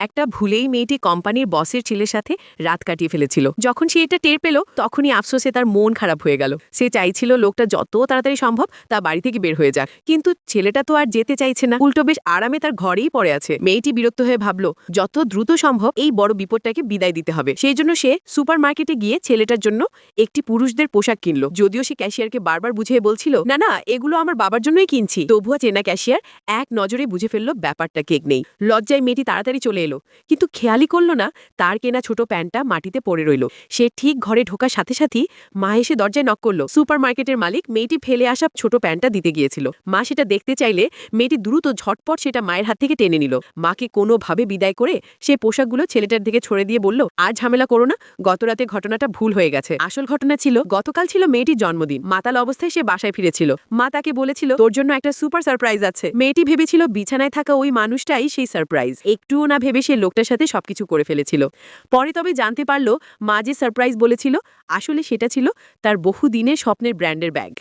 একটা ভুলেই মেয়েটি কোম্পানির বসের ছেলের সাথে রাত কাটিয়ে ফেলেছিল। যখন সে এটা টের পেল, তখনই আফসোসে তার মন খারাপ হয়ে গেল। সে চাইছিল লোকটা যত তাড়াতাড়ি সম্ভব তা বাড়ি থেকে বের হয়ে যাক। কিন্তু ছেলেটা তো আর যেতে চাইছে না। উল্টো বেশ আরামে তার ঘরেই পড়ে আছে। মেয়েটি বিরক্ত হয়ে ভাবল, যত দ্রুত সম্ভব এই বড় বিপদটাকে বিদায় দিতে হবে। সেই জন্য সে সুপার মার্কেটে গিয়ে ছেলেটার জন্য একটি পুরুষদের পোশাক কিনলো। যদিও সে ক্যাশিয়ারকে বারবার বুঝিয়ে বলছিল, না না, এগুলো আমার বাবার জন্যই কিনছি। তবুও চেনা ক্যাশিয়ার এক নজরে বুঝে ফেলল ব্যাপারটা কেক নেই। লজ্জায় মেয়েটি তাড়াতাড়ি চলে এলো। কিন্তু খেয়ালই করল না, তার কেনা ছোট প্যান্টটা মাটিতে পড়ে রইল। সে ঠিক ঘরে ঢোকার সাথে সাথেই মা এসে দরজায় নক করল। সুপার মার্কেটের মালিক মেয়েটি ফেলে আসা ছোট প্যান্টটা দিতে গিয়েছিল। মা সেটা দেখতে চাইলে মেয়েটি দ্রুত ঝটপট সেটা মায়ের হাত থেকে টেনে নিল। মাকে কোনোভাবে বিদায় করে সে পোশাকগুলো ছেলেটার দিকে ছড়ে দিয়ে বলল, আর ঝামেলা করো না, গতরাতে ঘটনাটা ভুল হয়ে গেছে। আসল ঘটনা ছিল, গতকাল ছিল মেয়েটির জন্মদিন। মাতাল অবস্থায় সে বাসায় ফিরেছিল। মা তাকে বলেছিল, তোর জন্য একটা সুপার সারপ্রাইজ আছে। মেয়েটি ভেবেছিল বিছানায় থাকা ওই মানুষটাই সেই সারপ্রাইজ। একটুও না ভেবে সে লোকটার সাথে সবকিছু করে ফেলেছিল। পরে তবে জানতে পারল, মা যে সারপ্রাইজ বলেছিল, আসলে সেটা ছিল তার বহুদিনের স্বপ্নের ব্র্যান্ডের ব্যাগ।